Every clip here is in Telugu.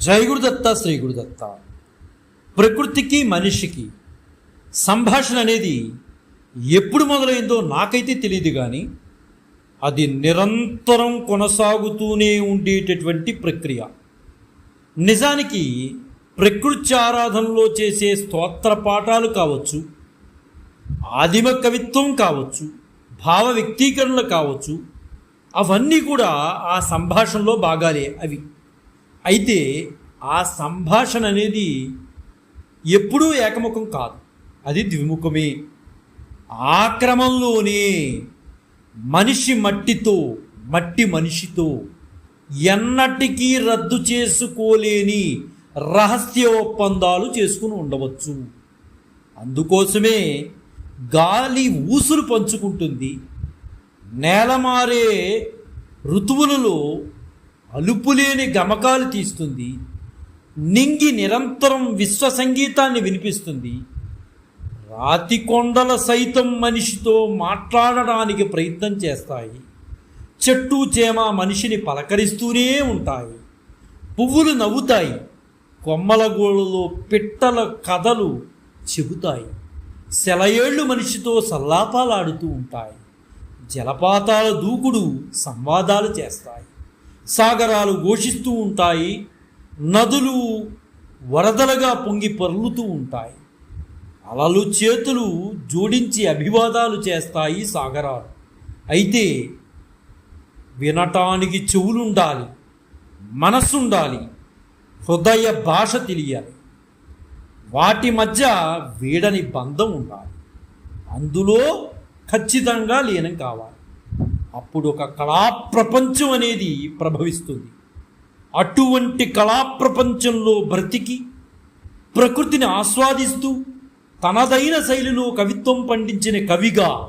జై గురుదత్త శ్రీ గురుదత్త ప్రకృతికి మనిషికి సంభాషణ అనేది ఎప్పుడు మొదలైందో నాకైతే తెలియదు కానీ అది నిరంతరం కొనసాగుతూనే ఉండేటటువంటి ప్రక్రియ. నిజానికి ప్రకృతి ఆరాధనలో చేసే స్తోత్ర పాఠాలు కావచ్చు ఆదిమ కవిత్వం కావచ్చు భావ వ్యక్తీకరణలు కావచ్చు అవన్నీ కూడా ఆ సంభాషణలో భాగాలే అవి. అయితే ఆ సంభాషణ అనేది ఎప్పుడూ ఏకముఖం కాదు. అది ద్విముఖమే. ఆ క్రమంలోనే మనిషి మట్టితో మట్టి మనిషితో ఎన్నటికీ రద్దు చేసుకోలేని రహస్య ఒప్పందాలు చేసుకుని ఉండవచ్చు. అందుకోసమే గాలి ఊసులు పంచుకుంటుంది. నేల మారే ఋతువులలో అలుపులేని గమకాలు తీస్తుంది. నింగి నిరంతరం విశ్వ సంగీతాన్ని వినిపిస్తుంది. రాతి కొండల సైతం మనిషితో మాట్లాడడానికి ప్రయత్నం చేస్తాయి. చెట్టు చేమ మనిషిని పలకరిస్తూనే ఉంటాయి. పువ్వులు నవ్వుతాయి. కొమ్మల గోళలో పిట్టల కథలు చెబుతాయి. సెలయేళ్ళు మనిషితో సల్లాపాలాడుతూ ఉంటాయి. జలపాతాల దూకుడు సంవాదాలు చేస్తాయి. సాగరాలు ఘోషిస్తూ ఉంటాయి నదులు వరదలుగా పొంగి పరులుతూ ఉంటాయి. అలలు చేతులు జోడించి అభివాదాలు చేస్తాయి సాగరాలు. అయితే వినటానికి చెవులుండాలి మనస్సుండాలి హృదయ భాష తెలియాలి. వాటి మధ్య వీడని బంధం ఉండాలి. అందులో ఖచ్చితంగా లీనం కావాలి. అప్పుడు ఒక కళా ప్రపంచం అనేది ప్రభవిస్తుంది. అటువంటి కళా ప్రపంచంలో బ్రతికి ప్రకృతిని ఆస్వాదిస్తూ తనదైన శైలిలో కవిత్వం పండించిన కవిగా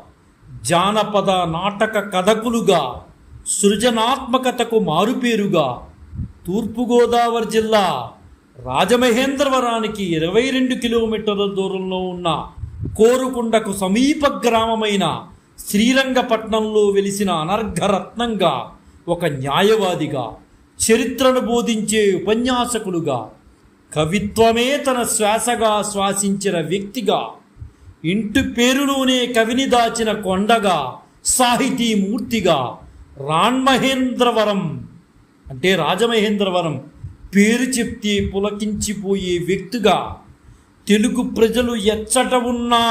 జానపద నాటక కథకులుగా సృజనాత్మకతకు మారుపేరుగా తూర్పుగోదావరి జిల్లా రాజమహేంద్రవరానికి ఇరవై రెండు కిలోమీటర్ల దూరంలో ఉన్న కోరుకొండకు సమీప గ్రామమైన శ్రీరంగపట్నంలో వెలిసిన అనర్ఘరత్నంగా ఒక న్యాయవాదిగా చరిత్రను బోధించే ఉపన్యాసకులుగా కవిత్వమే తన శ్వాసగా శ్వాసించిన వ్యక్తిగా ఇంటి పేరులోనే కవిని దాచిన కొండగా సాహితీ మూర్తిగా అంటే రాజమహేంద్రవరం పేరు చెప్తే పులకించిపోయే వ్యక్తిగా తెలుగు ప్రజలు ఎచ్చట ఉన్నా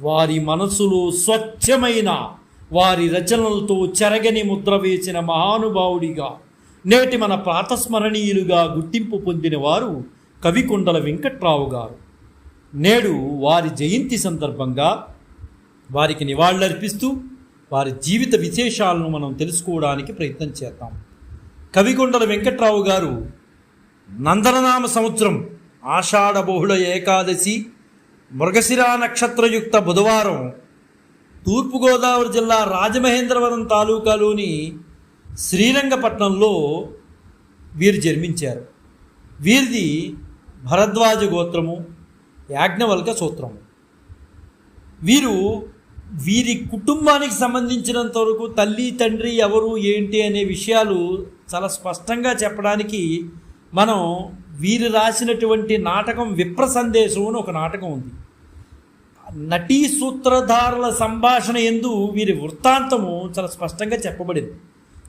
వారి మనసులో స్వచ్ఛమైన వారి రచనలతో చెరగని ముద్ర వేసిన మహానుభావుడిగా నేటి మన ప్రాతస్మరణీయులుగా గుర్తింపు పొందిన వారు కవికొండల వెంకట్రావు గారు. నేడు వారి జయంతి సందర్భంగా వారికి నివాళులర్పిస్తూ వారి జీవిత విశేషాలను మనం తెలుసుకోవడానికి ప్రయత్నం చేద్దాం. కవికొండల వెంకట్రావు గారు నందననామ సంవత్సరం ఆషాఢ బహుళ ఏకాదశి మృగశిరా నక్షత్రయుక్త బుధవారం తూర్పుగోదావరి జిల్లా రాజమహేంద్రవరం తాలూకాలోని శ్రీరంగపట్నంలో వీరు జన్మించారు. వీరిది భరద్వాజ గోత్రము యాజ్ఞవల్క సూత్రము. వీరు వీరి కుటుంబానికి సంబంధించినంత వరకు తల్లి తండ్రి ఎవరు ఏంటి అనే విషయాలు చాలా స్పష్టంగా చెప్పడానికి మనం వీరు రాసినటువంటి నాటకం విప్ర సందేశం అని ఒక నాటకం ఉంది. నటీ సూత్రధారుల సంభాషణ ఎందు వీరి వృత్తాంతము చాలా స్పష్టంగా చెప్పబడింది.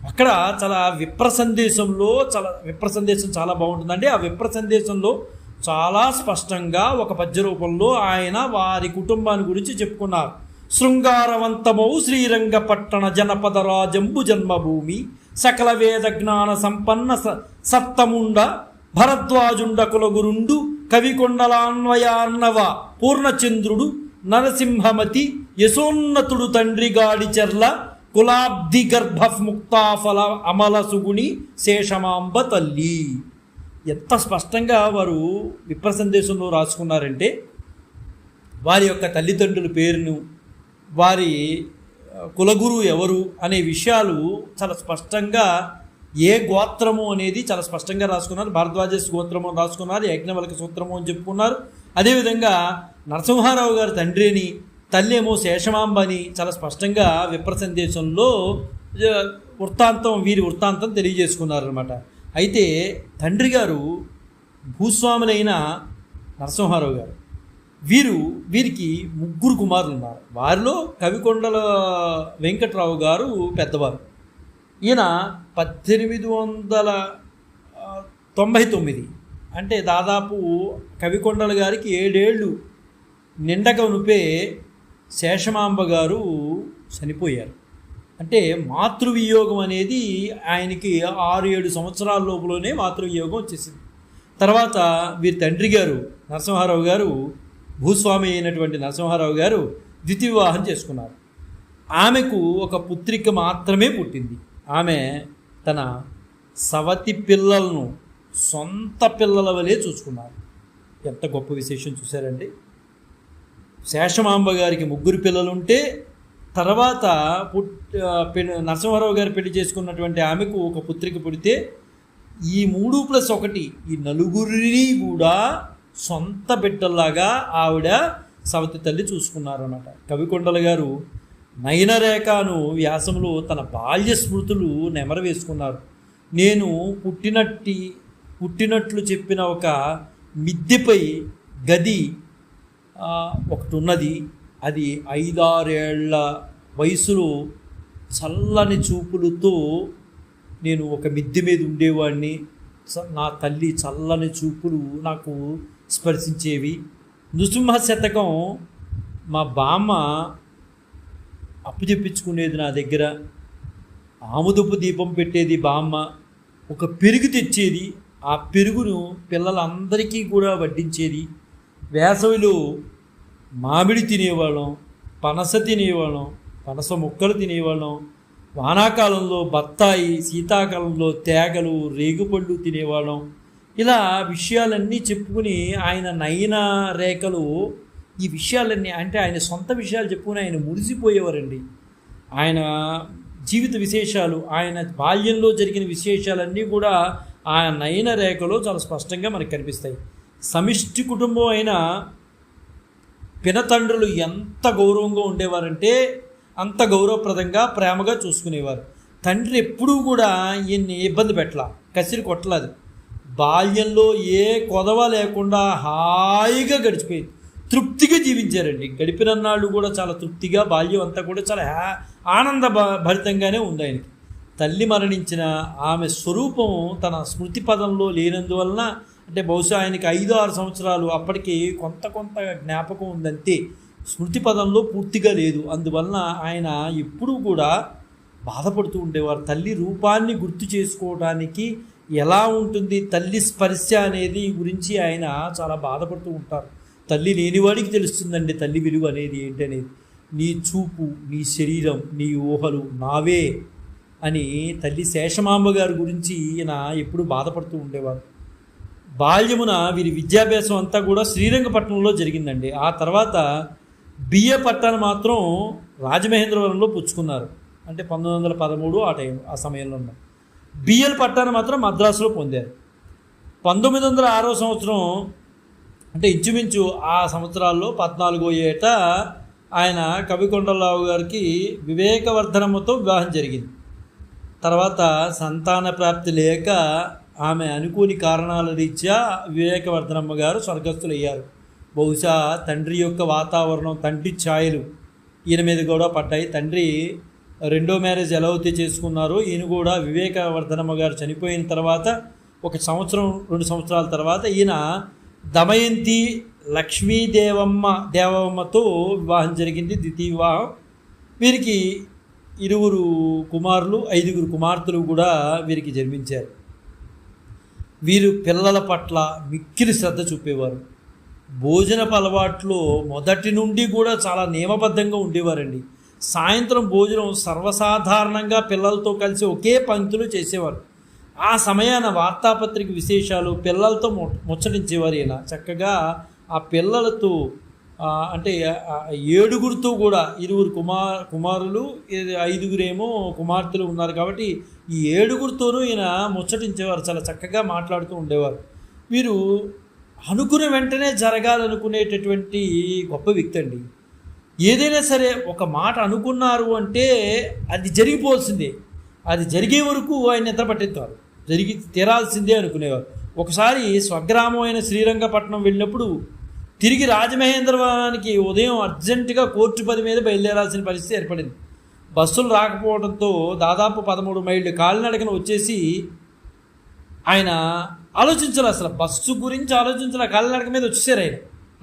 అక్కడ చాలా విప్ర సందేశంలో చాలా విప్ర సందేశం చాలా బాగుంటుందండి. ఆ విప్ర సందేశంలో చాలా స్పష్టంగా ఒక పద్య రూపంలో ఆయన వారి కుటుంబాన్ని గురించి చెప్పుకున్నారు. శృంగారవంతమౌ శ్రీరంగపట్టణ జనపద రాజంబు జన్మభూమి సకల వేద జ్ఞాన సంపన్న స సత్తముండ భరద్వాజుండ కులగురుండు కవికొండలాన్వయాన్నవ పూర్ణచంద్రుడు నరసింహమతి యశోన్నతుడు తండ్రి గాడిచెర్ల కులాబ్ది గర్భముక్తాఫల అమల సుగుణి శేషమాంబ తల్లి. ఎంత స్పష్టంగా వారు విప్ర సందేశంలో రాసుకున్నారంటే వారి యొక్క తల్లిదండ్రుల పేరును వారి కులగురు ఎవరు అనే విషయాలు చాలా స్పష్టంగా ఏ గోత్రము అనేది చాలా స్పష్టంగా రాసుకున్నారు. భారద్వాజస్ గోత్రము రాసుకున్నారు యజ్ఞవలక సూత్రము అని చెప్పుకున్నారు అదేవిధంగా నరసింహారావు గారి తండ్రి అని తల్లి ఏమో శేషమాంబ అని చాలా స్పష్టంగా విప్ర సందేశంలో వృత్తాంతం వీరి వృత్తాంతం తెలియజేసుకున్నారనమాట అయితే తండ్రి గారు భూస్వాములైన నరసింహారావు గారు వీరు వీరికి ముగ్గురు కుమారులు ఉన్నారు. వారిలో కవికొండల వెంకట్రావు గారు పెద్దవారు. ఈయన పద్దెనిమిది వందల తొంభై తొమ్మిది అంటే దాదాపు కవికొండల గారికి ఏడేళ్ళు నిండక నుపే శేషమాంబ గారు చనిపోయారు. అంటే మాతృవియోగం అనేది ఆయనకి ఆరు ఏడు సంవత్సరాల లోపలనే మాతృవియోగం వచ్చేసింది. తర్వాత వీరి తండ్రి గారు నరసింహారావు గారు భూస్వామి అయినటువంటి నరసింహారావు గారు ద్వితీయ వివాహం చేసుకున్నారు. ఆమెకు ఒక పుత్రిక మాత్రమే పుట్టింది. ఆమె తన సవతి పిల్లలను సొంత పిల్లల వలె చూసుకున్నారు. ఎంత గొప్ప విశేషం చూశారండి. శేషమాంబ గారికి ముగ్గురు పిల్లలుంటే తర్వాత పుట్ పె- నరసింహారావు గారు పెళ్ళి చేసుకున్నటువంటి ఆమెకు ఒక పుత్రిక పుడితే ఈ మూడు ప్లస్ ఒకటి ఈ నలుగురిని కూడా సొంత బిడ్డల్లాగా ఆవిడ సవతి తల్లి చూసుకున్నారన్నమాట. కవికొండల గారు నయనరేఖను వ్యాసంలో తన బాల్య స్మృతులు నెమర వేసుకున్నారు. నేను పుట్టినట్టి పుట్టినట్లు చెప్పిన ఒక మిద్దెపై గది ఒకటి ఉన్నది అది ఐదారేళ్ళ వయసులో చల్లని చూపులతో నేను ఒక మిద్దె మీద ఉండేవాడిని. నా తల్లి చల్లని చూపులు నాకు స్పర్శించేవి. నృసింహ శతకం మా బామ్మ అప్పు చెప్పించుకునేది నా దగ్గర. ఆముదపు దీపం పెట్టేది బామ్మ. ఒక పెరుగు తెచ్చేది. ఆ పెరుగును పిల్లలందరికీ కూడా వడ్డించేది వేసవిలో మామిడి తినేవాళ్ళం పనస తినేవాళ్ళం పనస ముక్కలు తినేవాళ్ళం వానాకాలంలో బత్తాయి శీతాకాలంలో తేగలు రేగుపళ్ళు తినేవాళ్ళం. ఇలా విషయాలన్నీ చెప్పుకుని ఆయన నయన రేఖలు ఈ విషయాలన్నీ అంటే ఆయన సొంత విషయాలు చెప్పుకుని ఆయన మురిసిపోయేవారండి. ఆయన జీవిత విశేషాలు ఆయన బాల్యంలో జరిగిన విశేషాలన్నీ కూడా ఆ నయన రేఖలో చాలా స్పష్టంగా మనకు కనిపిస్తాయి. సమిష్టి కుటుంబం అయిన పినతండ్రులు ఎంత గౌరవంగా ఉండేవారంటే అంత గౌరవప్రదంగా ప్రేమగా చూసుకునేవారు. తండ్రి ఎప్పుడూ కూడా ఈయన్ని ఇబ్బంది పెట్టలా కసిరి కొట్టలేదు. బాల్యంలో ఏ కొదవ లేకుండా హాయిగా గడిచిపోయింది. తృప్తిగా జీవించారండి. గడిపిన నాళ్ళు కూడా చాలా తృప్తిగా బాల్యం అంతా కూడా చాలా హ్యా ఆనంద భరితంగానే ఉంది ఆయనకి. తల్లి మరణించిన ఆమె స్వరూపం తన స్మృతి పదంలో లేనందువలన అంటే బహుశా ఆయనకి ఐదు ఆరు సంవత్సరాలు అప్పటికి కొంత కొంత జ్ఞాపకం ఉందంతే స్మృతి పదంలో పూర్తిగా లేదు. అందువలన ఆయన ఎప్పుడూ కూడా బాధపడుతూ ఉండేవారు. తల్లి రూపాన్ని గుర్తు చేసుకోవడానికి ఎలా ఉంటుంది తల్లి స్పర్శ అనేది గురించి ఆయన చాలా బాధపడుతూ ఉంటారు. తల్లి లేనివాడికి తెలుస్తుందండి తల్లి విలువ అనేది ఏంటనేది. నీ చూపు నీ శరీరం నీ ఊహలు నావే. అని తల్లి శేషమాంబ గారి గురించి ఈయన ఎప్పుడు బాధపడుతూ ఉండేవారు. బాల్యమున వీరి విద్యాభ్యాసం అంతా కూడా శ్రీరంగపట్నంలో జరిగిందండి. ఆ తర్వాత బిఏ పట్టాను మాత్రం రాజమహేంద్రవరంలో పుచ్చుకున్నారు. అంటే పంతొమ్మిది వందల పదమూడు ఆ టైం ఆ సమయంలో ఉన్న బిఎల్ పట్టాను మాత్రం మద్రాసులో పొందారు. పంతొమ్మిది వందల ఆరో సంవత్సరం అంటే ఇంచుమించు ఆ సంవత్సరాల్లో పద్నాలుగో ఏట ఆయన కవికొండలరావు గారికి వివేకవర్ధనమ్మతో వివాహం జరిగింది. తర్వాత సంతాన ప్రాప్తి లేక ఆమె అనుకోని కారణాల రీత్యా వివేకవర్ధనమ్మ గారు స్వర్గస్థులయ్యారు. బహుశా తండ్రి యొక్క వాతావరణం తండ్రి ఛాయలు ఈయన మీద కూడా పడ్డాయి. తండ్రి రెండో మ్యారేజ్ ఎలా అయితే చేసుకున్నారో ఈయన కూడా వివేకవర్ధనమ్మ గారు చనిపోయిన తర్వాత ఒక సంవత్సరం రెండు సంవత్సరాల తర్వాత ఈయన దమయంతి లక్ష్మీదేవమ్మ దేవమ్మతో వివాహం జరిగింది ద్వితీయ వివాహం. వీరికి ఇరువురు కుమారులు ఐదుగురు కుమార్తెలు కూడా వీరికి జన్మించారు. వీరు పిల్లల పట్ల మిక్కిలి శ్రద్ధ చూపేవారు. భోజనపు అలవాట్లో మొదటి నుండి కూడా చాలా నియమబద్ధంగా ఉండేవారండి. సాయంత్రం భోజనం సర్వసాధారణంగా పిల్లలతో కలిసి ఒకే పంక్తిలో చేసేవారు. ఆ సమయాన వార్తాపత్రిక విశేషాలు పిల్లలతో ము ముచ్చటించేవారు ఈయన. చక్కగా ఆ పిల్లలతో అంటే ఏడుగురితో కూడా ఇరువురు కుమార్ కుమారులు ఐదుగురేమో కుమార్తెలు ఉన్నారు కాబట్టి ఈ ఏడుగురితోనూ ఈయన ముచ్చటించేవారు చాలా చక్కగా మాట్లాడుతూ ఉండేవారు. వీరు అనుకున్న వెంటనే జరగాలనుకునేటటువంటి గొప్ప వ్యక్తి అండి. ఏదైనా సరే ఒక మాట అనుకున్నారు అంటే అది జరిగిపోవాల్సిందే. అది జరిగే వరకు ఆయన నిద్ర పట్టేస్తారు జరిగి తీరాల్సిందే అనుకునేవారు. ఒకసారి స్వగ్రామం అయిన శ్రీరంగపట్నం వెళ్ళినప్పుడు తిరిగి రాజమహేంద్రవరానికి ఉదయం అర్జెంటుగా కోర్టు పది మీద బయలుదేరాల్సిన పరిస్థితి ఏర్పడింది. బస్సులు రాకపోవడంతో దాదాపు పదమూడు మైళ్ళు కాలినడకన వచ్చేసి ఆయన ఆలోచించాలి అసలు. బస్సు గురించి ఆలోచించాలి కాలినడక మీద వచ్చేసారు ఆయన.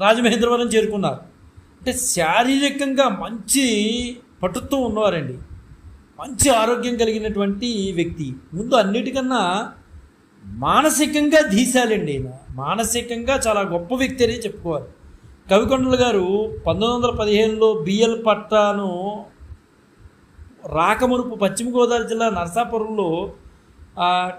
రాజమహేంద్రవరం చేరుకున్నారు. అంటే శారీరకంగా మంచి పటుత్వం ఉన్నవారండి. మంచి ఆరోగ్యం కలిగినటువంటి వ్యక్తి. ముందు అన్నిటికన్నా మానసికంగా ధీశాలండి ఆయన. మానసికంగా చాలా గొప్ప వ్యక్తి అని చెప్పుకోవాలి. కవికొండల గారు పంతొమ్మిది వందల పదిహేనులో బిఎల్ పట్టాను రాకమునుపు పశ్చిమ గోదావరి జిల్లా నరసాపురంలో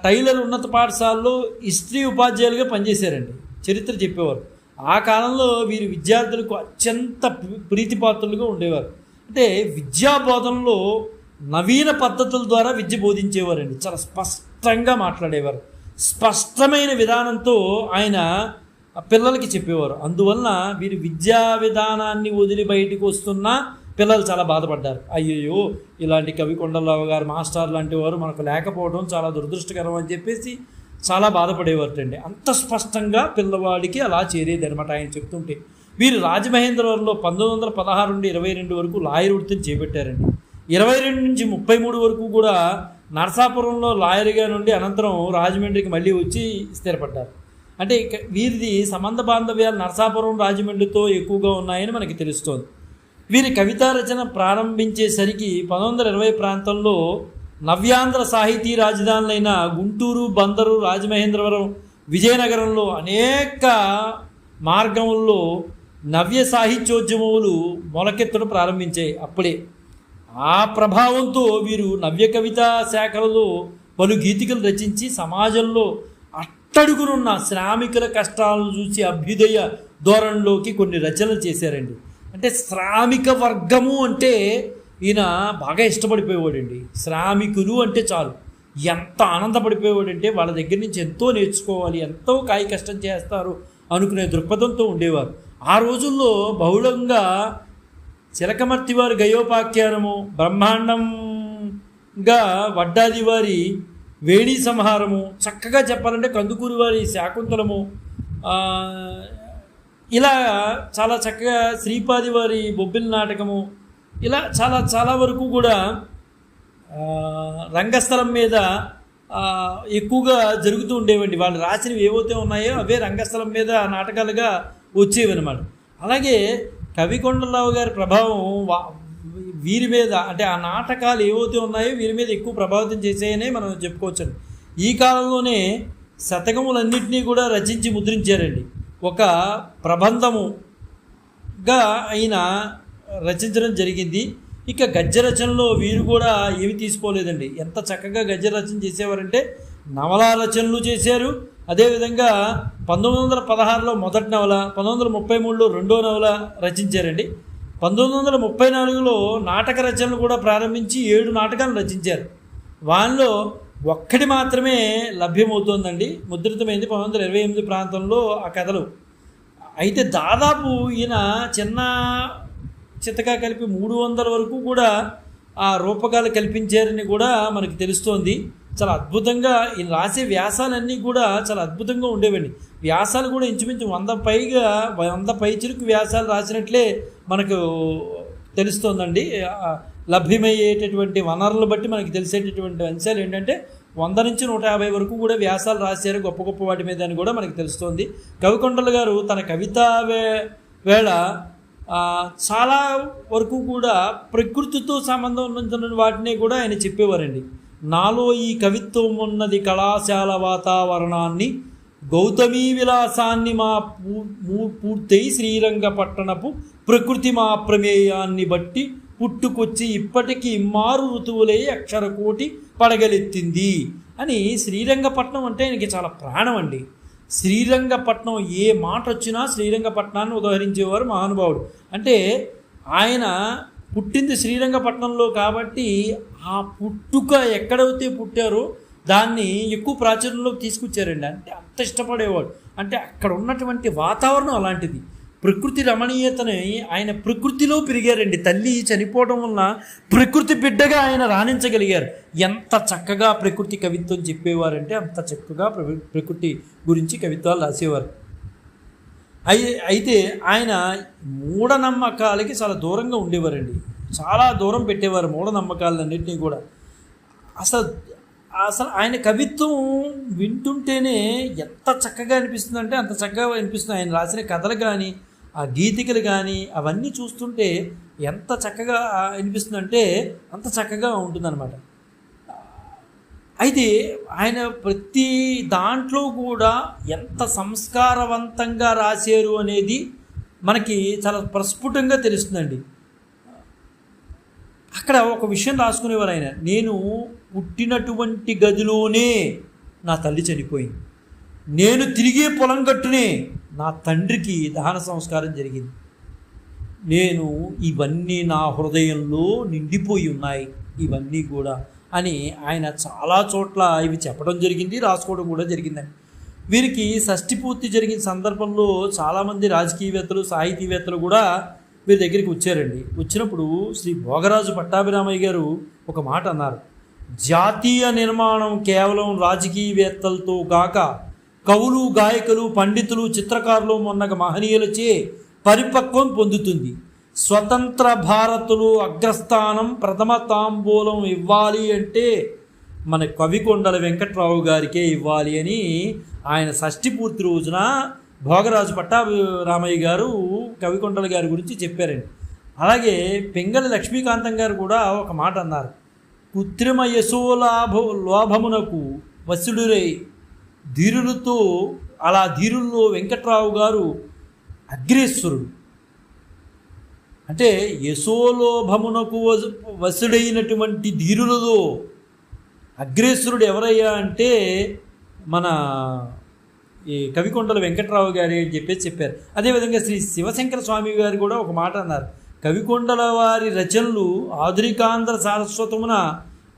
టైలర్ ఉన్నత పాఠశాలలో హిస్టరీ ఉపాధ్యాయులుగా పనిచేశారండి. చరిత్ర చెప్పేవారు. ఆ కాలంలో వీరు విద్యార్థులకు అత్యంత ప్రీ- ప్రీతిపాత్రులుగా ఉండేవారు. అంటే విద్యా బోధనలో నవీన పద్ధతుల ద్వారా విద్య బోధించేవారండి. చాలా స్పష్టంగా మాట్లాడేవారు. స్పష్టమైన విధానంతో ఆయన పిల్లలకి చెప్పేవారు. అందువలన వీరు విద్యా విధానాన్ని వదిలి బయటకు వస్తున్న పిల్లలు చాలా బాధపడ్డారు. అయ్యయ్యో ఇలాంటి కవి కొండలరావు గారు మాస్టర్ లాంటి వారు మనకు లేకపోవడం చాలా దురదృష్టకరం అని చెప్పేసి చాలా బాధపడేవారటండి. అంత స్పష్టంగా పిల్లవాడికి అలా చేరేది అనమాట ఆయన చెప్తుంటే. వీరు రాజమహేంద్రవరంలో పంతొమ్మిది వందల పదహారు నుండి ఇరవై రెండు వరకు లాయర్ వృత్తిని చేపట్టారండి. ఇరవై రెండు నుంచి ముప్పై మూడు వరకు కూడా నరసాపురంలో లాయర్గా నుండి అనంతరం రాజమండ్రికి మళ్ళీ వచ్చి స్థిరపడ్డారు. అంటే వీరిది సంబంధ బాంధవ్యాలు నరసాపురం రాజమండ్రితో ఎక్కువగా ఉన్నాయని మనకి తెలుస్తోంది. వీరి కవితా రచన ప్రారంభించేసరికి పంతొమ్మిది వందల ఇరవై ప్రాంతంలో నవ్యాంధ్ర సాహితీ రాజధానులైన గుంటూరు బందరు రాజమహేంద్రవరం విజయనగరంలో అనేక మార్గముల్లో నవ్య సాహిత్యోద్యమములు మొలకెత్తడం ప్రారంభించాయి అప్పుడే. ఆ ప్రభావంతో వీరు నవ్య కవితా శాఖలలో పలు గీతికలు రచించి సమాజంలో అట్టడుగునున్న శ్రామికుల కష్టాలను చూసి అభ్యుదయ ధోరణిలోకి కొన్ని రచనలు చేశారండి. అంటే శ్రామిక వర్గము అంటే ఈయన బాగా ఇష్టపడిపోయేవాడండి. శ్రామికులు అంటే చాలు. ఎంత ఆనందపడిపోయేవాడంటే వాళ్ళ దగ్గర నుంచి ఎంతో నేర్చుకోవాలి ఎంతో కాయ కష్టం చేస్తారు అనుకునే దృక్పథంతో ఉండేవారు. ఆ రోజుల్లో బహుళంగా చిలకమర్తి వారి గయోపాఖ్యానము బ్రహ్మాండంగా వడ్డాది వారి వేణి సంహారము చక్కగా చెప్పాలంటే కందుకూరి వారి శాకుంతలము ఇలా చాలా చక్కగా శ్రీపాది వారి బొబ్బిలి నాటకము ఇలా చాలా చాలా వరకు కూడా రంగస్థలం మీద ఎక్కువగా జరుగుతూ ఉండేవండి. వాళ్ళు రాసినవి ఏవైతే ఉన్నాయో అవే రంగస్థలం మీద నాటకాలుగా వచ్చేవి అనమాట అలాగే కవికొండలరావు గారి ప్రభావం వా- వీరి మీద అంటే ఆ నాటకాలు ఏవైతే ఉన్నాయో వీరి మీద ఎక్కువ ప్రభావితం చేసాయనే మనం చెప్పుకోవచ్చండి. ఈ కాలంలోనే శతకములన్నింటినీ కూడా రచించి ముద్రించారండి. ఒక ప్రబంధముగా ఆయన రచించడం జరిగింది. ఇక గద్య రచనలో వీరు కూడా ఏమి తీసుకోలేదండి. ఎంత చక్కగా గద్య రచన చేసేవారంటే నవలా రచనలు చేశారు. అదేవిధంగా పంతొమ్మిది వందల పదహారులో మొదటి నవల పంతొమ్మిది వందల ముప్పై మూడులో రెండో నవల రచించారండి. పంతొమ్మిది వందల ముప్పై నాలుగులో నాటక రచనలు కూడా ప్రారంభించి ఏడు నాటకాలు రచించారు. వానిలో ఒక్కటి మాత్రమే లభ్యమవుతోందండి. ముద్రితమైంది పంతొమ్మిది వందల ఇరవై ఎనిమిది ప్రాంతంలో ఆ కథలు. అయితే దాదాపు ఈయన చిన్న చిత్తగా కలిపి మూడు వందల వరకు కూడా ఆ రూపకాలు కల్పించారని కూడా మనకు తెలుస్తోంది. చాలా అద్భుతంగా ఈయన రాసే వ్యాసాలన్నీ కూడా చాలా అద్భుతంగా ఉండేవండి. వ్యాసాలు కూడా ఇంచుమించు వంద పైగా వంద పైచిలుకు వ్యాసాలు రాసినట్లే మనకు తెలుస్తోందండి. లభ్యమయ్యేటటువంటి వనరులు బట్టి మనకి తెలిసేటటువంటి అంశాలు ఏంటంటే వంద నుంచి నూట యాభై వరకు కూడా వ్యాసాలు రాశారు గొప్ప గొప్ప వాటి మీద అని కూడా మనకి తెలుస్తోంది. కవికొండలు గారు తన కవితా వే వేళ చాలా వరకు కూడా ప్రకృతితో సంబంధం ఉన్న వాటిని కూడా ఆయన చెప్పేవారండి. నాలో ఈ కవిత్వం ఉన్నది కళాశాల వాతావరణాన్ని గౌతమీ విలాసాన్ని మా పూ మూ- పూర్తయి శ్రీరంగపట్టణపు ప్రకృతి మా ప్రమేయాన్ని బట్టి పుట్టుకొచ్చి ఇప్పటికీ మారు ఋతువులే అక్షరకోటి పడగలెత్తింది అని శ్రీరంగపట్నం అంటే ఆయనకి చాలా ప్రాణం అండి శ్రీరంగపట్నం ఏ మాట వచ్చినా శ్రీరంగపట్నాన్ని ఉదహరించేవారు మహానుభావుడు. అంటే ఆయన పుట్టింది శ్రీరంగపట్నంలో కాబట్టి ఆ పుట్టుక ఎక్కడైతే పుట్టారో దాన్ని ఎక్కువ ప్రాచుర్యంలోకి తీసుకొచ్చారండి. అంటే అంత ఇష్టపడేవాడు. అంటే అక్కడ ఉన్నటువంటి వాతావరణం అలాంటిది. ప్రకృతి రమణీయతని ఆయన ప్రకృతిలో పెరిగారండి. తల్లి చనిపోవడం వలన ప్రకృతి బిడ్డగా ఆయన రాణించగలిగారు. ఎంత చక్కగా ప్రకృతి కవిత్వం చెప్పేవారంటే అంత చక్కగా ప్ర- ప్రకృతి గురించి కవిత్వాలు రాసేవారు. అయి అయితే ఆయన మూఢనమ్మకాలకి చాలా దూరంగా ఉండేవారండి. చాలా దూరం పెట్టేవారు మూఢనమ్మకాలన్నింటినీ కూడా. అసలు అసలు ఆయన కవిత్వం వింటుంటేనే ఎంత చక్కగా అనిపిస్తుంది అంటే అంత చక్కగా అనిపిస్తుంది. ఆయన రాసిన కథలు కానీ ఆ గీతికలు కానీ అవన్నీ చూస్తుంటే ఎంత చక్కగా అనిపిస్తుంది అంటే అంత చక్కగా ఉంటుందన్నమాట. అయితే ఆయన ప్రతి దాంట్లో కూడా ఎంత సంస్కారవంతంగా రాశారు అనేది మనకి చాలా ప్రస్ఫుటంగా తెలుస్తుందండి. అక్కడ ఒక విషయం రాసుకునేవారు ఆయన నేను పుట్టినటువంటి గదిలోనే నా తల్లి చనిపోయింది. నేను తిరిగే పొలం గట్టునే నా తండ్రికి దహన సంస్కారం జరిగింది. నేను ఇవన్నీ నా హృదయంలో నిండిపోయి ఉన్నాయి ఇవన్నీ కూడా అని ఆయన చాలా చోట్ల ఇవి చెప్పడం జరిగింది రాసుకోవడం కూడా జరిగిందండి. వీరికి షష్ఠి పూర్తి జరిగిన సందర్భంలో చాలామంది రాజకీయవేత్తలు సాహితీవేత్తలు కూడా వీరి దగ్గరికి వచ్చారండి. వచ్చినప్పుడు శ్రీ భోగరాజు పట్టాభిరామయ్య గారు ఒక మాట అన్నారు. జాతీయ నిర్మాణం కేవలం రాజకీయవేత్తలతో కాక కవులు గాయకులు పండితులు చిత్రకారులు మొన్నగ మహనీయులచే పరిపక్వం పొందుతుంది. స్వతంత్ర భారతులు అగ్రస్థానం ప్రథమ తాంబూలం ఇవ్వాలి అంటే మన కవికొండల వెంకట్రావు గారికే ఇవ్వాలి అని ఆయన షష్ఠి పూర్తి రోజున భోగరాజు పట్టాభిరామయ్య గారు కవికొండల గారి గురించి చెప్పారండి. అలాగే పెంగళి లక్ష్మీకాంతం గారు కూడా ఒక మాట అన్నారు. కృత్రిమ యశోలాభ లోభమునకు వసుడురై ధీరులతో అలా ధీరుల్లో వెంకట్రావు గారు అగ్రేశ్వరుడు అంటే యశోలోభమునకు వసు వసుడైనటువంటి ధీరులలో అగ్రేశ్వరుడు ఎవరయ్యా అంటే మన ఈ కవికొండల వెంకట్రావు గారి అని చెప్పేసి చెప్పారు. అదేవిధంగా శ్రీ శివశంకర స్వామి గారు కూడా ఒక మాట అన్నారు. కవికొండల వారి రచనలు ఆధునికాంధ్ర సారస్వతమున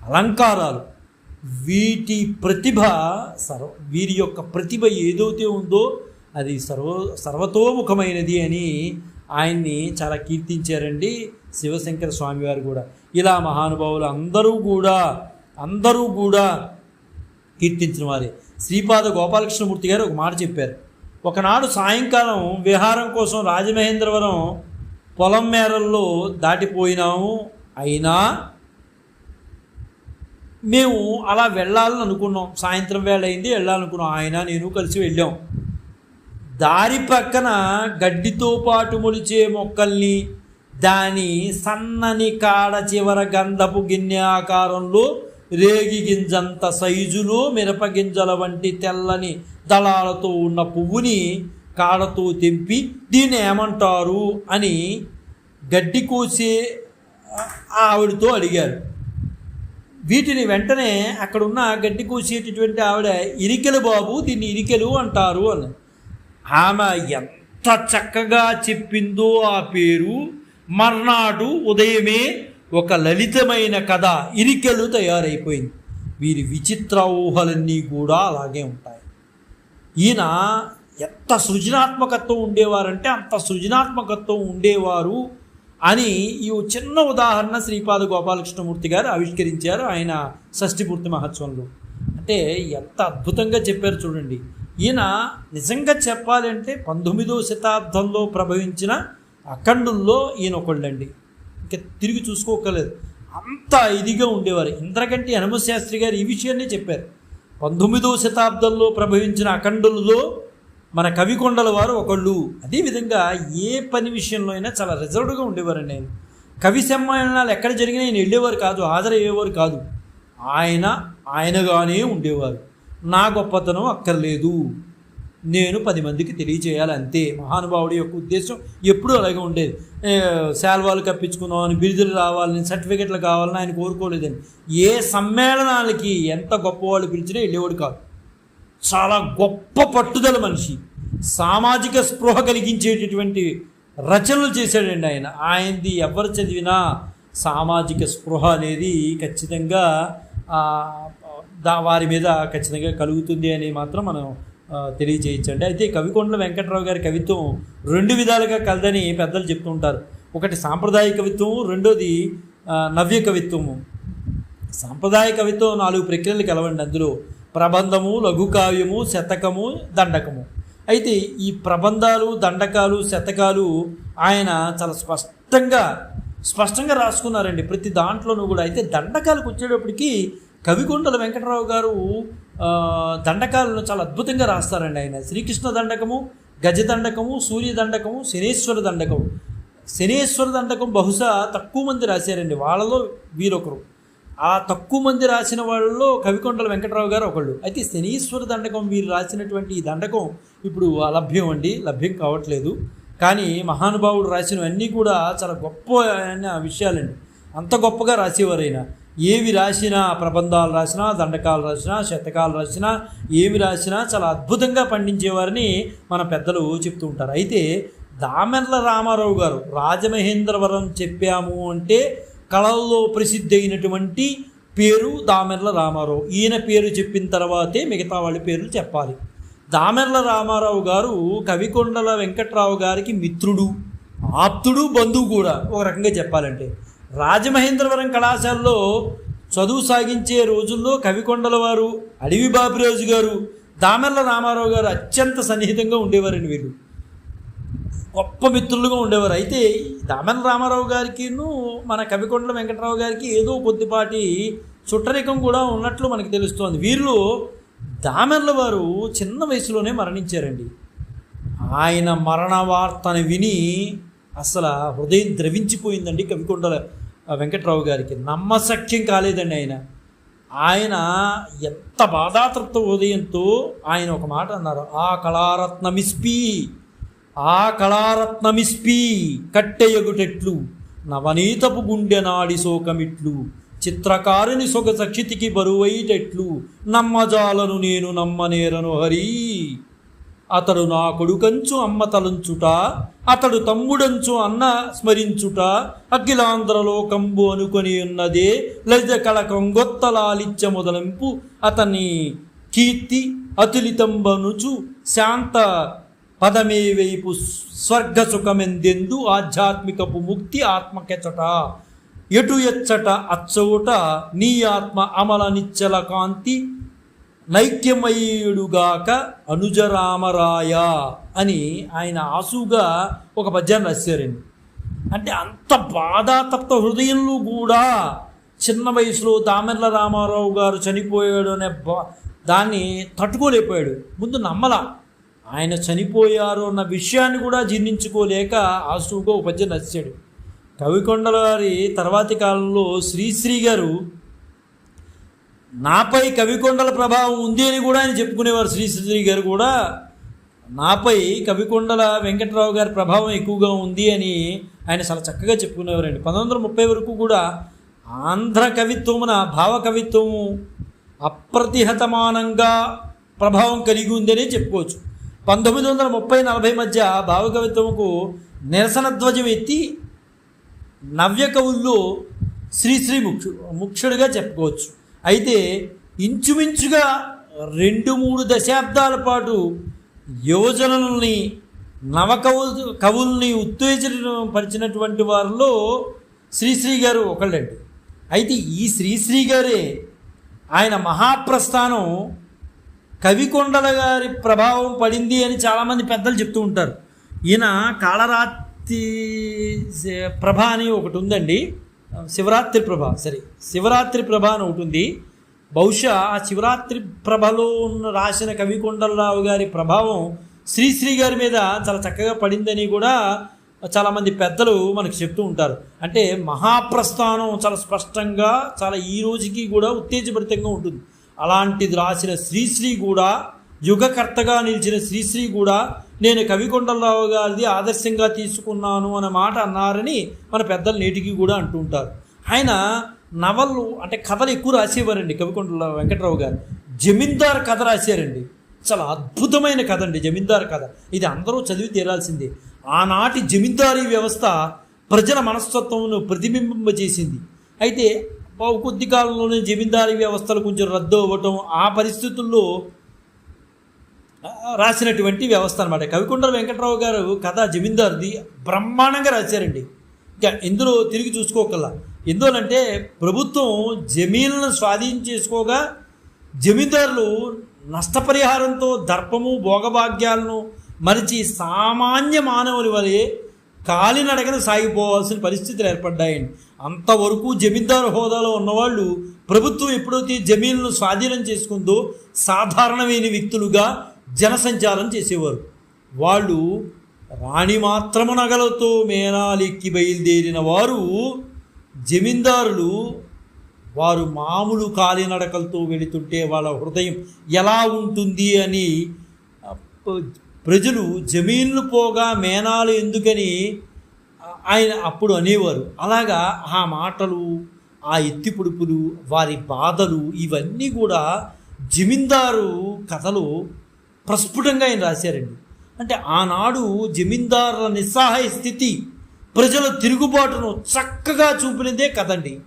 అలంకారాలు. వీటి ప్రతిభ సర్వ వీరి యొక్క ప్రతిభ ఏదైతే ఉందో అది సర్వ సర్వతోముఖమైనది అని ఆయన్ని చాలా కీర్తించారండి శివశంకర స్వామివారు కూడా. ఇలా మహానుభావులు అందరూ కూడా అందరూ కూడా కీర్తించిన వారే. శ్రీపాద గోపాలకృష్ణమూర్తి గారు ఒక మాట చెప్పారు. ఒకనాడు సాయంకాలం విహారం కోసం రాజమహేంద్రవరం పొలం మేరల్లో దాటిపోయినాము. అయినా మేము అలా వెళ్ళాలని అనుకున్నాం. సాయంత్రం వేళ అయింది వెళ్ళాలనుకున్నాం. ఆయన నేను కలిసి వెళ్ళాం. దారి పక్కన గడ్డితో పాటు మొలిచే మొక్కల్ని దాని సన్నని కాడ చివర గంధపు గిన్నె ఆకారంలో రేగి గింజంత సైజులో మిరపగింజల వంటి తెల్లని దళాలతో ఉన్న పువ్వుని కాడతో తెంపి దీన్ని ఏమంటారు అని గడ్డి కోసే ఆవిడతో అడిగారు. వీటిని వెంటనే అక్కడున్న గడ్డి కోసేటటువంటి ఆవిడ ఇరికెలు బాబు దీన్ని ఇరికెలు అంటారు అని ఆమె ఎంత చక్కగా చెప్పిందో ఆ పేరు. మర్నాడు ఉదయమే ఒక లలితమైన కథ ఇరికెలు తయారైపోయింది. వీరి విచిత్ర ఊహలన్నీ కూడా అలాగే ఉంటాయి. ఈయన ఎంత సృజనాత్మకత్వం ఉండేవారంటే అంత సృజనాత్మకత్వం ఉండేవారు. అని ఈ చిన్న ఉదాహరణ శ్రీపాద గోపాలకృష్ణమూర్తి గారు ఆవిష్కరించారు ఆయన షష్ఠిపూర్తి మహోత్సవంలో. అంటే ఎంత అద్భుతంగా చెప్పారు చూడండి. ఈయన నిజంగా చెప్పాలంటే పంతొమ్మిదో శతాబ్దంలో ప్రభవించిన అఖండుల్లో ఈయన ఒకళ్ళండి ఇంకా తిరిగి చూసుకోకలేదు అంత ఇదిగా ఉండేవారు. ఇంద్రకంటి హనుమశాస్త్రి గారు ఈ విషయాన్ని చెప్పారు. పంతొమ్మిదో శతాబ్దంలో ప్రభవించిన అఖండుల్లో మన కవికొండల వారు ఒకళ్ళు. అదేవిధంగా ఏ పని విషయంలో అయినా చాలా రిజర్వ్డ్గా ఉండేవారండి ఆయన. కవి సమ్మేళనాలు ఎక్కడ జరిగినా ఆయన వెళ్ళేవారు కాదు హాజరయ్యేవారు కాదు. ఆయన ఆయనగానే ఉండేవారు. నా గొప్పతనం అక్కర్లేదు. నేను పది మందికి తెలియచేయాలి అంతే. మహానుభావుడి యొక్క ఉద్దేశం ఎప్పుడూ అలాగే ఉండేది. శాల్వాలు కప్పించుకుందామని బిరుదులు రావాలని సర్టిఫికెట్లు కావాలని ఆయన కోరుకోలేదని ఏ సమ్మేళనాలకి ఎంత గొప్పవాళ్ళు పిలిచినా వెళ్ళేవాడు కాదు. చాలా గొప్ప పట్టుదల మనిషి. సామాజిక స్పృహ కలిగించేటటువంటి రచనలు చేశాడండి ఆయన. ఆయనది ఎవరు చదివినా సామాజిక స్పృహ అనేది ఖచ్చితంగా దా వారి మీద ఖచ్చితంగా కలుగుతుంది అని మాత్రం మనం తెలియజేయచ్చండి అయితే కవికొండల వెంకట్రావు గారి కవిత్వం రెండు విధాలుగా కలదని పెద్దలు చెప్తుంటారు ఒకటి సాంప్రదాయ కవిత్వం రెండోది నవ్య కవిత్వము. సాంప్రదాయ కవిత్వం నాలుగు ప్రక్రియలు కలవండి. అందులో ప్రబంధము లఘుకావ్యము శతకము దండకము. అయితే ఈ ప్రబంధాలు దండకాలు శతకాలు ఆయన చాలా స్పష్టంగా స్పష్టంగా రాసుకున్నారండి. ప్రతి దాంట్లోనూ కూడా. అయితే దండకాలకు వచ్చేటప్పటికి కవికొండల వెంకటరావు గారు దండకాలను చాలా అద్భుతంగా రాస్తారండి ఆయన. శ్రీకృష్ణ దండకము గజ దండకము సూర్య దండకము శనేశ్వర దండకము. శనేశ్వర దండకం బహుశా తక్కువ మంది రాశారండి. వాళ్ళలో వీరొకరు. ఆ తక్కువ మంది రాసిన వాళ్ళలో కవికొండల వెంకటరావు గారు ఒకళ్ళు. అయితే శనీశ్వర దండకం వీరు రాసినటువంటి ఈ దండకం ఇప్పుడు అలభ్యం అండి లభ్యం కావట్లేదు. కానీ మహానుభావుడు రాసినవన్నీ కూడా చాలా గొప్ప అయిన విషయాలండి. అంత గొప్పగా రాసేవారైనా. ఏవి రాసినా ప్రబంధాలు రాసినా దండకాలు రాసినా శతకాలు రాసినా ఏమి రాసినా చాలా అద్భుతంగా పండించేవారని మన పెద్దలు చెప్తూ ఉంటారు. అయితే దామెర్ల రామారావు గారు రాజమహేంద్రవరం చెప్పాము అంటే కళల్లో ప్రసిద్ధి అయినటువంటి పేరు దామెర్ల రామారావు. ఈయన పేరు చెప్పిన తర్వాతే మిగతా వాళ్ళ పేర్లు చెప్పాలి. దామెర్ల రామారావు గారు కవికొండల వెంకట్రావు గారికి మిత్రుడు ఆప్తుడు బంధువు కూడా ఒక రకంగా చెప్పాలంటే. రాజమహేంద్రవరం కళాశాలలో చదువు సాగించే రోజుల్లో కవికొండల వారు అడవి బాపిరాజు గారు దామెర్ల రామారావు గారు అత్యంత సన్నిహితంగా ఉండేవారండి వీళ్ళు. గొప్ప మిత్రులుగా ఉండేవారు. అయితే దామన్ రామారావు గారికిను మన కవికొండల వెంకటరావు గారికి ఏదో కొద్దిపాటి చుట్టరికం కూడా ఉన్నట్లు మనకి తెలుస్తోంది. వీరిలో దామెర్ల వారు చిన్న వయసులోనే మరణించారండి. ఆయన మరణ వార్తను విని అసలు హృదయం ద్రవించిపోయిందండి కవికొండల వెంకట్రావు గారికి. నమ్మశక్యం కాలేదండి ఆయన. ఆయన ఎంత బాధాతృప్త ఉదయంతో ఆయన ఒక మాట అన్నారు. ఆ కళారత్నమిస్పీ ఆ కళారత్నమిస్పీ కట్టెయగుటెట్లు నవనీతపు గుండె నాడి శోకమిట్లు చిత్రకారుని సొగ సక్షితికి బరువైటెట్లు నమ్మజాలను నేను నమ్మనేరను హరి. అతడు నా కొడుకంచు అమ్మ తలంచుట అతడు తమ్ముడంచు అన్న స్మరించుట అఖిలాంధ్రలోకంబు అనుకొని ఉన్నదే లలిత కళకంగొత్తలాలిత్య మొదలింపు అతని కీర్తి అతులితంబనుచు శాంత పదమే వైపు స్వర్గ సుఖమెందెందు ఆధ్యాత్మికపు ముక్తి ఆత్మకెచ్చట? ఎటు ఎచ్చట అచ్చవుట? నీ ఆత్మ అమల నిచ్చల కాంతి నైక్యమయుడుగాక అనుజరామరాయ అని ఆయన ఆసుగా ఒక పద్యాన్ని రాశారండి. అంటే అంత బాధాతప్త హృదయంలో కూడా చిన్న వయసులో దామెర్ల రామారావు గారు చనిపోయాడు అనే బా దాన్ని తట్టుకోలేకపోయాడు. ముందు నమ్మలా. ఆయన చనిపోయారు అన్న విషయాన్ని కూడా జీర్ణించుకోలేక ఆసుగా ఒక నచ్చాడు కవికొండల గారి తర్వాతి కాలంలో శ్రీశ్రీ గారు నాపై కవికొండల ప్రభావం ఉంది అని కూడా ఆయన చెప్పుకునేవారు. శ్రీశ్రీ గారు కూడా నాపై కవికొండల వెంకటరావు గారి ప్రభావం ఎక్కువగా ఉంది అని ఆయన చాలా చక్కగా చెప్పుకునేవారండి. పంతొమ్మిది వందల ముప్పై వరకు కూడా ఆంధ్ర కవిత్వమున భావ కవిత్వము అప్రతిహతమానంగా ప్రభావం కలిగి ఉందనే చెప్పుకోవచ్చు. పంతొమ్మిది వందల ముప్పై నలభై మధ్య భావకవిత్వముకు నిరసన ధ్వజం ఎత్తి నవ్య కవుల్లో శ్రీశ్రీ ముఖ్యు ముఖ్యుడిగా చెప్పుకోవచ్చు. అయితే ఇంచుమించుగా రెండు మూడు దశాబ్దాల పాటు యువజనుల్ని నవకవు కవుల్ని ఉత్తేజపరిచినటువంటి వారిలో శ్రీశ్రీ గారు ఒకళ్ళండి. అయితే ఈ శ్రీశ్రీ గారే ఆయన మహాప్రస్థానం కవికొండల గారి ప్రభావం పడింది అని చాలామంది పెద్దలు చెప్తూ ఉంటారు. ఈయన కాళరాత్రి ప్రభ అని ఒకటి ఉందండి. శివరాత్రి ప్రభ సరే శివరాత్రి ప్రభ అని ఒకటి ఉంది. బహుశా ఆ శివరాత్రి ప్రభలో ఉన్న రాసిన కవికొండలరావు గారి ప్రభావం శ్రీశ్రీ గారి మీద చాలా చక్కగా పడిందని కూడా చాలామంది పెద్దలు మనకు చెప్తూ ఉంటారు. అంటే మహాప్రస్థానం చాలా స్పష్టంగా చాలా ఈ రోజుకి కూడా ఉత్తేజభరితంగా ఉంటుంది. అలాంటిది రాసిన శ్రీశ్రీ కూడా యుగకర్తగా నిలిచిన శ్రీశ్రీ కూడా నేను కవికొండలరావు గారిది ఆదర్శంగా తీసుకున్నాను అనే మాట అన్నారని మన పెద్దలు నేటికి కూడా అంటుంటారు ఆయన నవళ్ళు అంటే కథలు ఎక్కువ రాసేవారండి కవికొండల వెంకటరావు గారు. జమీందార్ కథ రాశారండి. చాలా అద్భుతమైన కథ అండి జమీందార్ కథ. ఇది అందరూ చదివి తీరాల్సిందే. ఆనాటి జమీందారీ వ్యవస్థ ప్రజల మనస్తత్వమును ప్రతిబింబింపజేసింది. అయితే కొద్ది కాలంలోనే జమీందారీ వ్యవస్థలు కొంచెం రద్దు అవ్వటం ఆ పరిస్థితుల్లో రాసినటువంటి వ్యవస్థ అనమాట కవికొండల వెంకట్రావు గారు కథ జమీందారుది బ్రహ్మాండంగా రాశారండి. ఇంకా ఇందులో తిరిగి చూసుకోకల్లా. ఎందువనంటే ప్రభుత్వం జమీన్లను స్వాధీనం చేసుకోగా జమీందారులు నష్టపరిహారంతో దర్పము భోగభాగ్యాలను మరిచి సామాన్య మానవుని వలె కాలినడకన సాగిపోవాల్సిన పరిస్థితులు ఏర్పడ్డాయండి. అంతవరకు జమీందారు హోదాలో ఉన్నవాళ్ళు ప్రభుత్వం ఎప్పుడైతే జమీన్లను స్వాధీనం చేసుకుందో సాధారణమైన వ్యక్తులుగా జనసంచారం చేసేవారు. వాళ్ళు రాణి మాత్రము నగలతో మేనాలెక్కి బయలుదేరిన వారు జమీందారులు వారు మామూలు కాలినడకలతో వెళుతుంటే వాళ్ళ హృదయం ఎలా ఉంటుంది అని ప్రజలు జమీన్లు పోగా మేనాలు ఎందుకని ఆయన అప్పుడు అనేవారు. అలాగా ఆ మాటలు ఆ ఎత్తిపొడుపులు వారి బాధలు ఇవన్నీ కూడా జమీందారు కథలు ప్రస్ఫుటంగా ఆయన రాశారండి. అంటే ఆనాడు జమీందారుల నిస్సహాయ స్థితి ప్రజల తిరుగుబాటును చక్కగా చూపినదే కదండి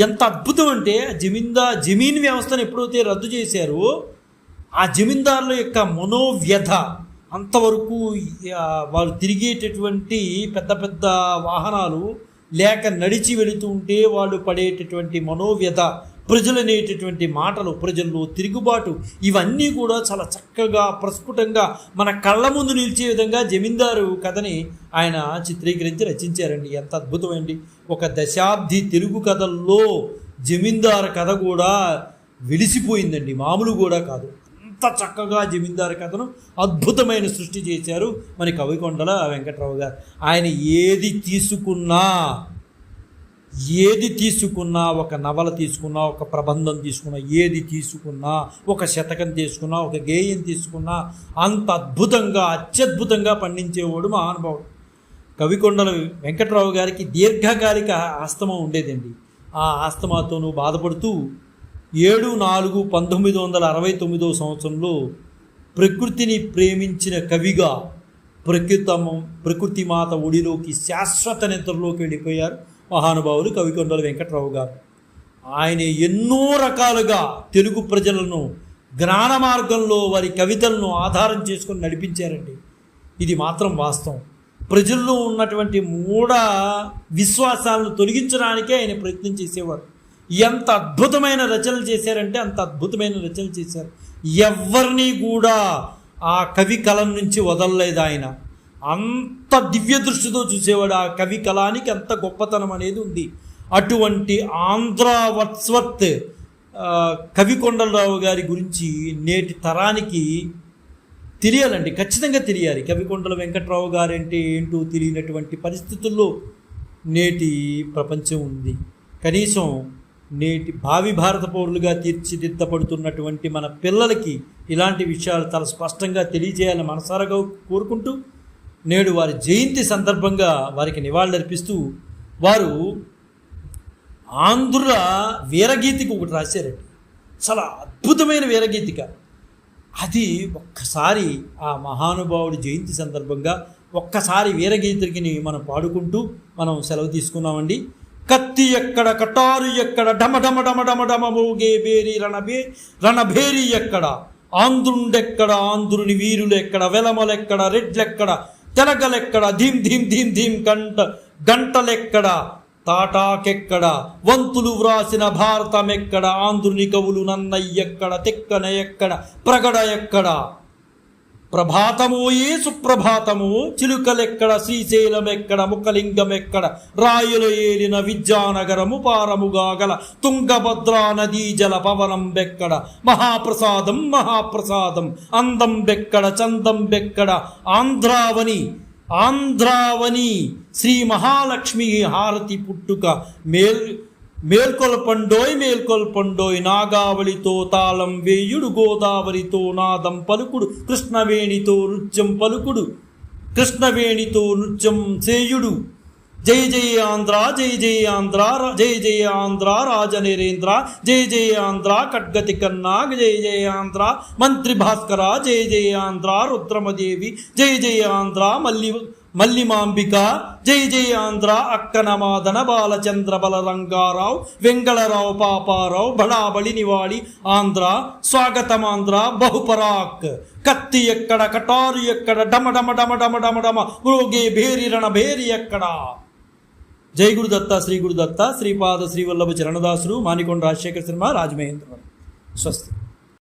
ఎంత అద్భుతం అంటే జమీందా జమీన్ వ్యవస్థను ఎప్పుడైతే రద్దు చేశారో ఆ జమీందారుల యొక్క మనోవ్యధ అంతవరకు వారు వాళ్ళు తిరిగేటటువంటి పెద్ద పెద్ద వాహనాలు లేక నడిచి వెళుతూ ఉంటే వాళ్ళు పడేటటువంటి మనోవ్యధ ప్రజలు అనేటటువంటి మాటలు ప్రజల్లో తిరుగుబాటు ఇవన్నీ కూడా చాలా చక్కగా ప్రస్ఫుటంగా మన కళ్ళ ముందు నిలిచే విధంగా జమీందారు కథని ఆయన చిత్రీకరించి రచించారండి. ఎంత అద్భుతమండి. ఒక దశాబ్ది తెలుగు కథల్లో జమీందారు కథ కూడా వెలిసిపోయిందండి. మామూలు కూడా కాదు. అంత చక్కగా జమీందారు కథను అద్భుతమైన సృష్టి చేశారు మన కవికొండల వెంకట్రావు గారు. ఆయన ఏది తీసుకున్నా ఏది తీసుకున్నా ఒక నవల తీసుకున్నా ఒక ప్రబంధం తీసుకున్నా ఏది తీసుకున్నా ఒక శతకం తీసుకున్నా ఒక గేయం తీసుకున్నా అంత అద్భుతంగా అత్యద్భుతంగా పండించేవాడు మహానుభావుడు. కవికొండల వెంకట్రావు గారికి దీర్ఘకాలిక ఆస్తమ ఉండేదండి. ఆ ఆస్తమాతోనూ బాధపడుతూ ఏడు నాలుగు పంతొమ్మిది వందల అరవై తొమ్మిదో సంవత్సరంలో ప్రకృతిని ప్రేమించిన కవిగా ప్రకృతమ ప్రకృతి మాత ఒడిలోకి శాశ్వత నిద్రలోకి వెళ్ళిపోయారు మహానుభావులు కవికొండల వెంకట్రావు గారు. ఆయన ఎన్నో రకాలుగా తెలుగు ప్రజలను జ్ఞాన మార్గంలో వారి కవితలను ఆధారం చేసుకొని నడిపించారండి. ఇది మాత్రం వాస్తవం. ప్రజల్లో ఉన్నటువంటి మూఢ విశ్వాసాలను తొలగించడానికే ఆయన ప్రయత్నం చేసేవారు. ఎంత అద్భుతమైన రచనలు చేశారంటే అంత అద్భుతమైన రచనలు చేశారు. ఎవరిని కూడా ఆ కవి కలం నుంచి వదలలేదు ఆయన. అంత దివ్య దృష్టితో చూసేవాడు ఆ కవి కళానికి అంత గొప్పతనం అనేది ఉంది. అటువంటి ఆంధ్ర వత్స్వత్ కవికొండలరావు గారి గురించి నేటి తరానికి తెలియాలండి. ఖచ్చితంగా తెలియాలి. కవికొండల వెంకట్రావు గారంటే ఏంటో తెలియనటువంటి పరిస్థితుల్లో నేటి ప్రపంచం ఉంది. కనీసం నేటి భావి భారత పౌరులుగా తీర్చిదిద్దపడుతున్నటువంటి మన పిల్లలకి ఇలాంటి విషయాలు చాలా స్పష్టంగా తెలియజేయాలని మనసారగా కోరుకుంటూ నేడు వారి జయంతి సందర్భంగా వారికి నివాళులర్పిస్తూ వారు ఆంధ్రుల వీరగీతికి ఒకటి రాశారండి. చాలా అద్భుతమైన వీరగీతిక. అది ఒక్కసారి ఆ మహానుభావుడి జయంతి సందర్భంగా ఒక్కసారి వీరగీతికిని మనం పాడుకుంటూ మనం సెలవు తీసుకున్నామండి. కత్తి ఎక్కడ కటారు ఎక్కడ డమ డమ డమ డమ డమ మోగే బేరి రణబే రణభేరి ఎక్కడ? ఆంధ్రుండెక్కడ ఆంధ్రుని వీరులు ఎక్కడ వెలమలెక్కడ రెడ్లెక్కడ తెలగలెక్కడ ధీం ధీం ధీం ధీం గంట గంటలెక్కడ? తాటాకెక్కడ? వంతులు వ్రాసిన భారతమెక్కడ? ఆంధ్రుని కవులు నన్నయ్యెక్కడ తెక్కన ఎక్కడ? ప్రగడ ఎక్కడ? ప్రభాతమోయే సుప్రభాతము. చిలుకలెక్కడ శ్రీశైలమెక్కడ ముఖలింగమెక్కడ రాయుల ఏలిన విద్యానగరము పారముగా గల తుంగభద్రా నదీ జల పవనం బెక్కడ మహాప్రసాదం మహాప్రసాదం అందం బెక్కడ చందం బెక్కడ ఆంధ్రావని ఆంధ్రావని శ్రీ మహాలక్ష్మి హారతి పుట్టుక మేల్ మేల్కొల్పండోయ్ మేల్కొల్పండోయ్ నాగావళితో తాళం వేయుడు గోదావరితో నాదం పలుకుడు కృష్ణవేణితో నృత్యం పలుకుడు కృష్ణవేణితో నృత్యం చేయుడు. జై జై ఆంధ్ర జై జై ఆంధ్ర ర- జై జై ఆంధ్ర రాజనరేంద్ర జై జై ఆంధ్ర ఖడ్గతి కన్నా జై జై ఆంధ్ర మంత్రి భాస్కర జై జై ఆంధ్ర రుద్రమదేవి జై జై ఆంధ్ర మల్లి మల్లిమాంబిక జై జై ఆంధ్ర అక్కనమాదన బాలచంద్ర బలరంగారావు వెంగళరావు పాపారావు బళాబళి నివాళి ఆంధ్ర స్వాగతమాంధ్ర బహుపరాక్. కత్తి ఎక్కడ కటారు ఎక్కడ డమ డమ డమ డమ డమ డమ మృగే భేరి రణ భేరి ఎక్కడ? జై గురుదత్త శ్రీ గురుదత్త శ్రీపాద శ్రీవల్లభ చరణదాసులు మానికొండ రాజశేఖర శర్మ రాజమహేంద్రవరం. స్వస్తి.